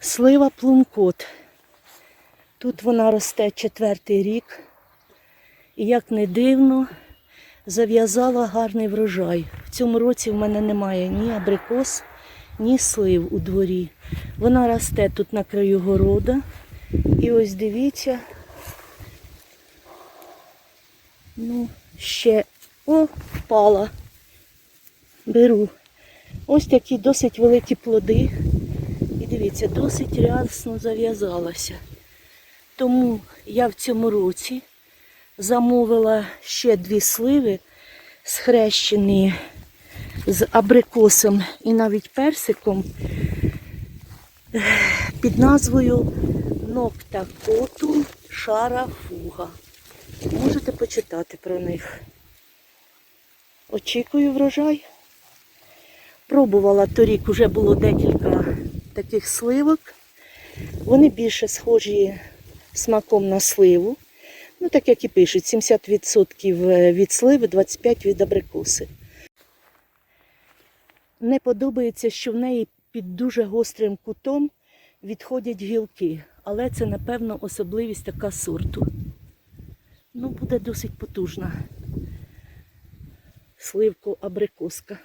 Слива плумкот. Тут вона росте четвертий рік. І як не дивно, зав'язала гарний врожай. В цьому році в мене немає ні абрикос, ні слив у дворі. Вона росте тут на краю города. І ось дивіться. Ну, ще. О, впала. Беру. Ось такі досить великі плоди. Дивіться, досить рясно зав'язалася. Тому я в цьому році замовила ще дві сливи, схрещені з абрикосом і навіть персиком під назвою Нокта Коту Шара Фуга. Можете почитати про них. Очікую врожай. Пробувала торік, вже було декілька таких сливок. Вони більше схожі смаком на сливу. Ну, так як і пишуть, 70% від сливи, 25% від абрикоси. Не подобається, що в неї під дуже гострим кутом відходять гілки. Але це, напевно, особливість така сорту. Ну, буде досить потужна. Сливко абрикоска.